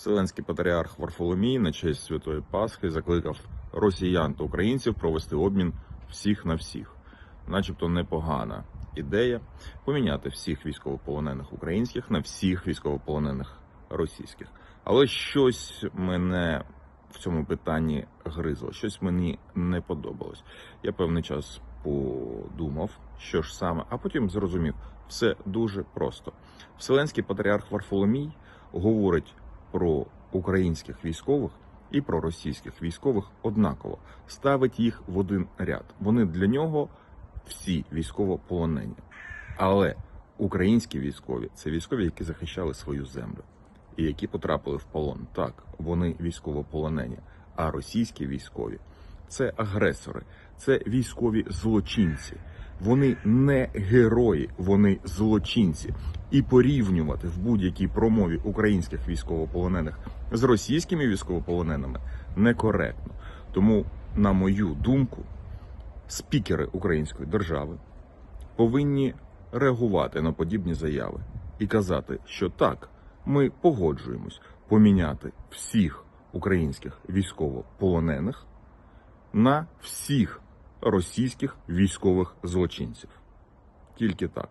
Вселенський патріарх Варфоломій на честь Святої Пасхи закликав росіян та українців провести обмін всіх на всіх, начебто непогана ідея поміняти всіх військовополонених українських на всіх військовополонених російських. Але щось мене в цьому питанні гризло, щось мені не подобалось. Я певний час подумав, що ж саме, а потім зрозумів, все дуже просто. Вселенський патріарх Варфоломій говорить про українських військових і про російських військових однаково, ставить їх в один ряд. Вони для нього всі військовополонені. Але українські військові це військові, які захищали свою землю і які потрапили в полон. Так, вони військовополонені. А російські військові це агресори, це військові злочинці. Вони не герої, вони злочинці. І порівнювати в будь-якій промові українських військовополонених з російськими військовополоненими некоректно. Тому, на мою думку, спікери української держави повинні реагувати на подібні заяви і казати, що так, ми погоджуємось поміняти всіх українських військовополонених на всіх російських військових злочинців. Тільки так.